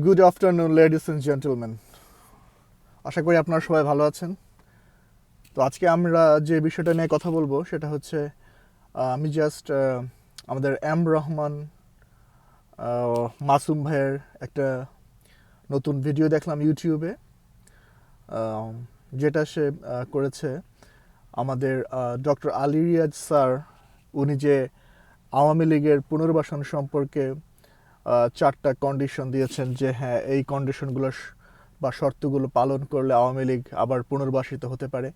Good afternoon ladies and gentleman আশা করি আপনারা সবাই ভালো আছেন। তো আজকে আমরা যে বিষয়টা নিয়ে কথা বলব, সেটা হচ্ছে আমি জাস্ট আমাদের এম রহমান মাসুম ভাইয়ের একটা নতুন ভিডিও দেখলাম ইউটিউবে যেটা সে করেছে আমাদের ডক্টর আলী রিয়াজ স্যার, উনি যে আওয়ামী লীগের পুনর্বাসন সম্পর্কে চারটা কন্ডিশন দিয়েছেন যে হ্যাঁ এই কন্ডিশনগুলো বা শর্তগুলো পালন করলে আওয়ামী লীগ আবার পুনর্বাসিত হতে পারে।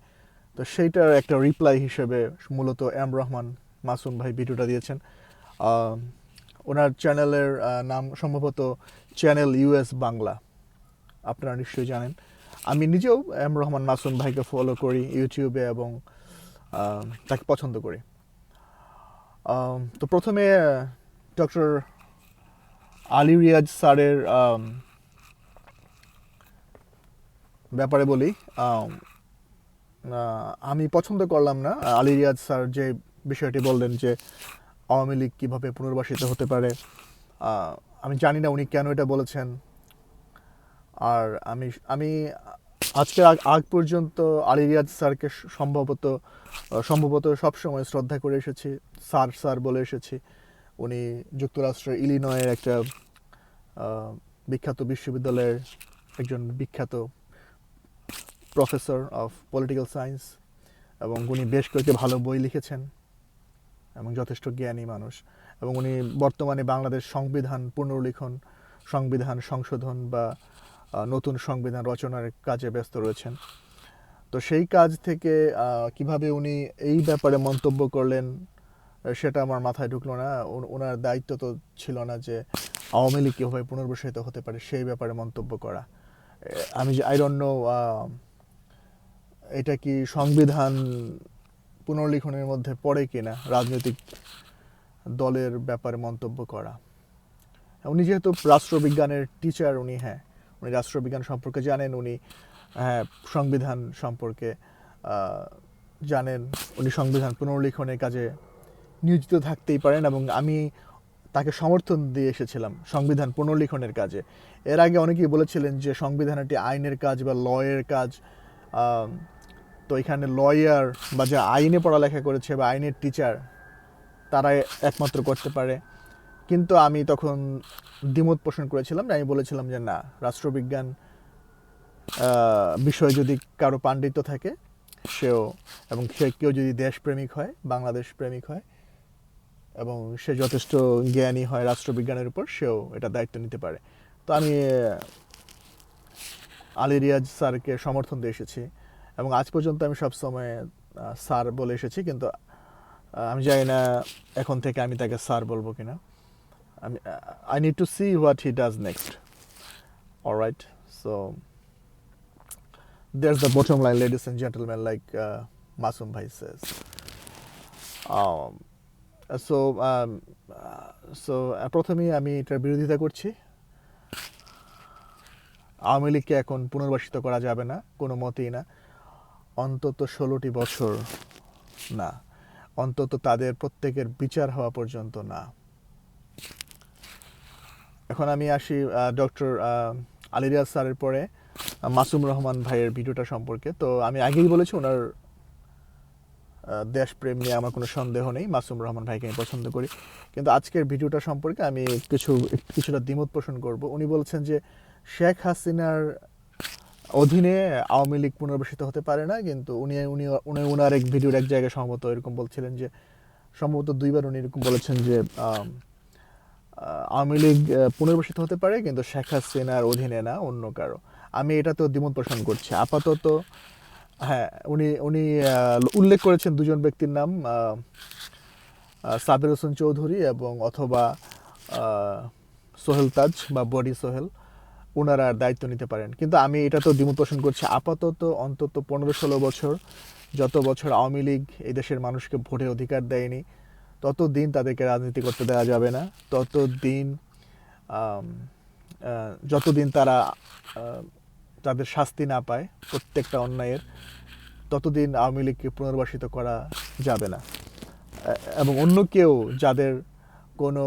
তো সেইটার একটা রিপ্লাই হিসেবে মূলত এম রহমান মাসুম ভাই ভিডিওটা দিয়েছেন। ওনার চ্যানেলের নাম সম্ভবত চ্যানেল ইউএস বাংলা আপনারা নিশ্চয়ই জানেন। আমি নিজেও এম রহমান মাসুম ভাইকে ফলো করি ইউটিউবে এবং তাকে পছন্দ করি। তো প্রথমে ডক্টর আলী রিয়াজ স্যারের ব্যাপারে বলি আম, পছন্দ করলাম না। আলী রিয়াজ স্যার যে বিষয়টি বললেন যে আওয়ামী লীগ কীভাবে পুনর্বাসিত হতে পারে আমি জানি না উনি কেন এটা বলেছেন। আর আমি আমি আজকে আগ পর্যন্ত আলী রিয়াজ স্যারকে সম্ভবত সম্ভবত সবসময় শ্রদ্ধা করে এসেছি স্যার স্যার বলে এসেছি। উনি যুক্তরাষ্ট্রের ইলিনয়ের একটা বিখ্যাত বিশ্ববিদ্যালয়ের একজন বিখ্যাত প্রফেসর অফ পলিটিক্যাল সায়েন্স এবং উনি বেশ কয়েকটি ভালো বই লিখেছেন এবং যথেষ্ট জ্ঞানী মানুষ এবং উনি বর্তমানে বাংলাদেশ সংবিধান পুনর্লিখন, সংবিধান সংশোধন বা নতুন সংবিধান রচনার কাজে ব্যস্ত রয়েছেন। তো সেই কাজ থেকে কীভাবে উনি এই ব্যাপারে মন্তব্য করলেন সেটা আমার মাথায় ঢুকলো না। ওনার দায়িত্ব তো ছিল না যে আওয়ামী লীগ কীভাবে পুনর্বাসিত হতে পারে, সেই ব্যাপারে মন্তব্য করা। আমি আই ডোন্ট নো এটা কি সংবিধান পুনর্লিখনের মধ্যে পড়ে কিনা, রাজনৈতিক দলের ব্যাপারে মন্তব্য করা। উনি যেহেতু রাষ্ট্রবিজ্ঞানের টিচার উনি হ্যাঁ উনি রাষ্ট্রবিজ্ঞান সম্পর্কে জানেন, উনি হ্যাঁ সংবিধান সম্পর্কে জানেন। উনি সংবিধান পুনর্লিখনের কাজে নিয়োজিত থাকতেই পারেন এবং আমি তাকে সমর্থন দিয়ে এসেছিলাম সংবিধান পুনর্লিখনের কাজে। এর আগে অনেকেই বলেছিলেন যে সংবিধান একটি আইনের কাজ বা লয়ের কাজ। তো এখানে লয়ার বা যে আইনে পড়ালেখা করেছে বা আইনের টিচার, তারা একমাত্র করতে পারে। কিন্তু আমি তখন দ্বিমত পোষণ করেছিলাম আমি বলেছিলাম যে না, রাষ্ট্রবিজ্ঞান বিষয়ে যদি কারও পাণ্ডিত্য থাকে, সেও এবং সে কেউ যদি দেশপ্রেমিক হয় বাংলাদেশ প্রেমিক হয় এবং সে যথেষ্ট জ্ঞানী হয় রাষ্ট্রবিজ্ঞানের উপর সেও এটা দায়িত্ব নিতে পারে। তো আমি আলী রিয়াজ স্যারকে সমর্থন দিয়ে এসেছি এবং আজ পর্যন্ত আমি সবসময় স্যার বলে এসেছি কিন্তু আমি জানি না এখন থেকে আমি তাকে স্যার বলব কিনা। আমি I need to see what he does next alright so there's the bottom line, ladies and gentlemen, like uh, Masum Bhai. Um, so so uh, প্রথমেই আমি এটার বিরোধিতা করছি। আওয়ামী লীগকে এখন পুনর্বাসিত করা যাবে না কোনো মতেই না। অন্তত ষোলোটি বছর না। অন্তত তাদের প্রত্যেকের বিচার হওয়া পর্যন্ত না। এখন আমি আসি ডক্টর আলিরিয়াজ স্যারের পরে মাসুম রহমান ভাইয়ের ভিডিওটা সম্পর্কে। তো আমি আগেই বলেছি ওনার দেশপ্রেম নিয়ে আমার কোনো সন্দেহ নেই, মাসুম রহমান ভাইকে আমি পছন্দ করি। কিন্তু আজকের ভিডিওটা সম্পর্কে আমি কিছু, কিছুটা দ্বিমত পোষণ করব। উনি বলছেন যে, শেখ হাসিনার অধীনে আওয়ামী লীগ পুনর্বাসিত হতে পারে না, কিন্তু উনি উনি উনি ওনার এক ভিডিওর এক জায়গায় সম্ভবত এরকম বলছিলেন যে, সম্ভবত দুইবার উনি এরকম বলেছেন যে আওয়ামী লীগ পুনর্বাসিত হতে পারে, কিন্তু শেখ হাসিনার অধীনে না, অন্য কারও। আমি এটা তো দ্বিমত পোষণ করছি। আপাতত হ্যাঁ উনি উনি উল্লেখ করেছেন দুজন ব্যক্তির নাম আহ, হোসেন চৌধুরী এবং অথবা সোহেল তাজ বা বডি সোহেল ওনারা দায়িত্ব নিতে পারেন। কিন্তু আমি এটা তো দ্বিমত পোষণ করছি আপাতত অন্তত পনেরো ষোলো বছর যত বছর আওয়ামী লীগ এই দেশের মানুষকে ভোটের অধিকার দেয়নি তত দিন তাদেরকে রাজনীতি করতে দেওয়া যাবে না। তত দিন যতদিন তারা তাদের শাস্তি না পায় প্রত্যেকটা অন্যায়ের, ততদিন আওয়ামী লীগকে পুনর্বাসিত করা যাবে না। এবং অন্য কেউ যাদের কোনো